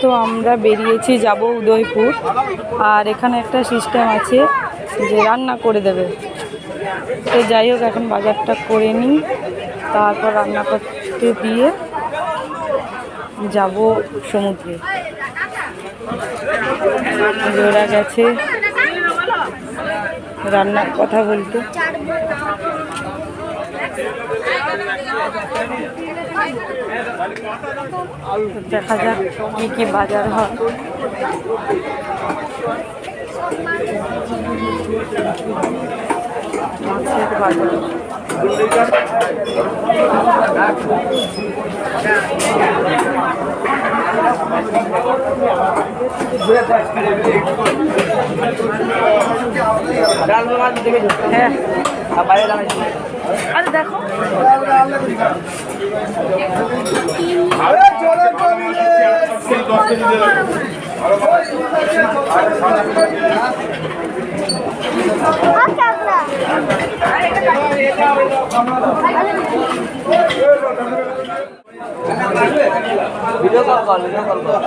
তো আমরা বেরিয়েছি, যাব উদয়পুর। আর এখানে একটা সিস্টেম আছে যে রান্না করে দেবে। তো যাই হোক, এখন বাজারটা করে নিই। তারপর রান্না করতে দিয়ে যাব সমুদ্রে। জোড়া গেছে। রান্নার কথা বলতে। দেখা যাক কি কি বাজার হয় মাছের বাজার হ্যাঁ আরে দেখো। ভিডিও কল কর ভিডিও কল কর।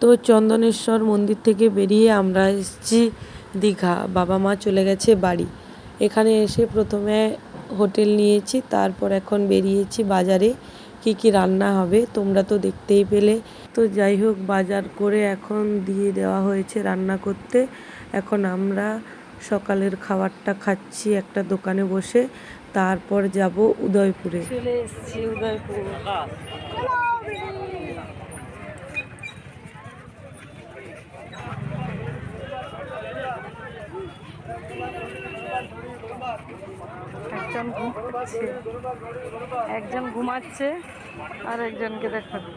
তো চন্দনেশ্বর মন্দির থেকে বেরিয়ে আমরা এসেছি দীঘা। বাবা মা চলে গেছে বাড়ি। এখানে এসে প্রথমে হোটেল নিয়েছি, তারপর এখন বেরিয়েছি বাজারে। কি কি রান্না হবে তোমরা তো দেখতেই পেলে। তো যাই হোক, বাজার করে এখন দিয়ে দেওয়া হয়েছে রান্না করতে। এখন আমরা সকালের খাবারটা খাচ্ছি একটা দোকানে বসে। তারপর যাব উদয়পুরে। চলে এসেছি উদয়পুর। একজন ঘুমাচ্ছে। একজন ঘুমাচ্ছে আর একজনকে দেখাবে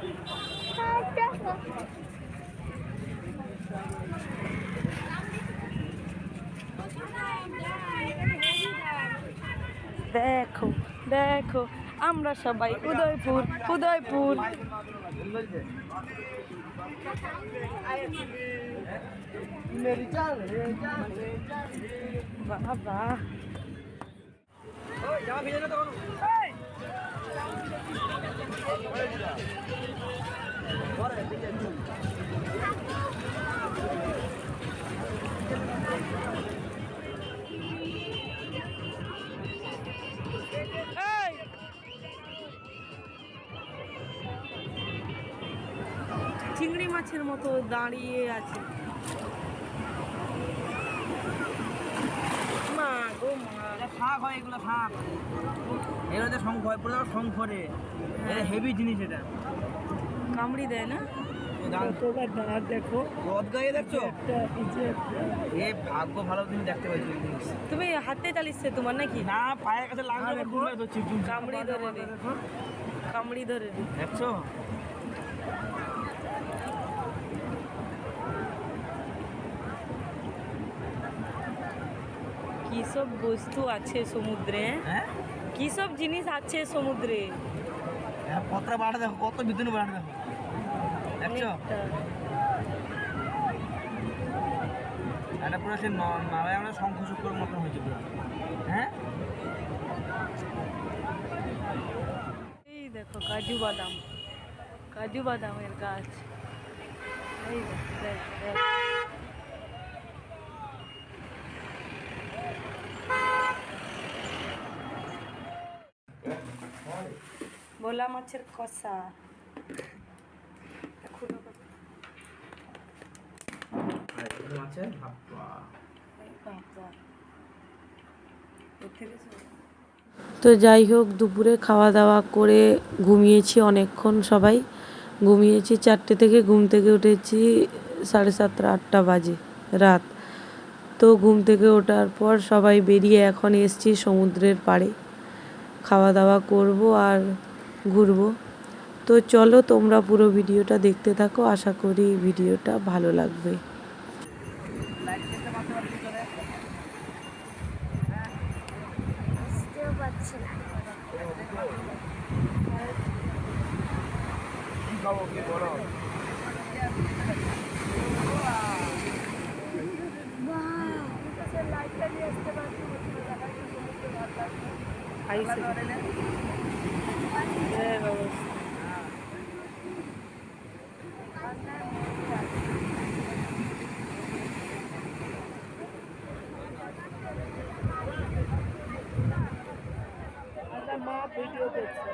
দেখো দেখো আমরা সবাই উদয়পুর উদয়পুর। বাবা! চিংড়ি মাছের মতো দাঁড়িয়ে আছে মা গো শাক হয় এগুলো শাক। এগুলো তো শঙ্খ হয় পুরো শঙ্খ রে। এটা হেভি জিনিস এটা। কামড়ি দেয় না? দাঁত দেখো। রদ গায়ে দেখছ? এ ভাগ্য ভালো তুমি দেখতে জিনিস। তুমি হাতে চালিয়েছে তোমার নাকি? না পায়ের কাছে কামড়ি ধরে কামড়ি ধরে দেখছ? কি সব বস্তু আছে সমুদ্রে হ্যাঁ? কি সব জিনিস আছে সমুদ্রে? হ্যাঁ, কতটা বাড়া দেখো কত ভিতরে বাড়া দেখো। দেখছ। এটা পুরো সে ন- নারায়ণের শঙ্খ চক্রের মতন হয়েছে পুরো। হ্যাঁ? এই দেখো কাজু বাদাম। কাজু বাদামের গাছ। এই দেখ, দেখ, ভোলা মাছের কষা। মাছের। তো যাই হোক দুপুরে খাওয়া দাওয়া করে ঘুমিয়েছি অনেকক্ষণ সবাই। ঘুমিয়েছি চারটে থেকে ঘুম থেকে উঠেছি সাড়ে সাতটা আটটা বাজে রাত। তো ঘুম থেকে ওঠার পর সবাই বেরিয়ে এখন এসছি সমুদ্রের পাড়ে। খাওয়া দাওয়া করব আর ঘুরবো। তো চলো তোমরা পুরো ভিডিওটা দেখতে থাকো। আশা করি ভিডিওটা ভালো লাগবে। বুঝতেও পারছি না কি খাব কি বলো খাইছে হ্যাঁ বাবা মা ভিডিও দেখছে।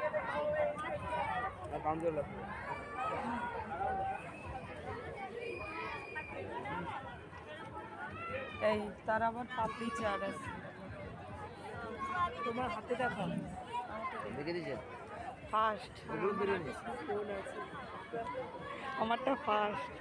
এই তার আবার পাপড়ি চাট আছে। তোমার হাতে দেখা? দেখে দিয়েছে? ফার্স্ট আমারটা ফার্স্ট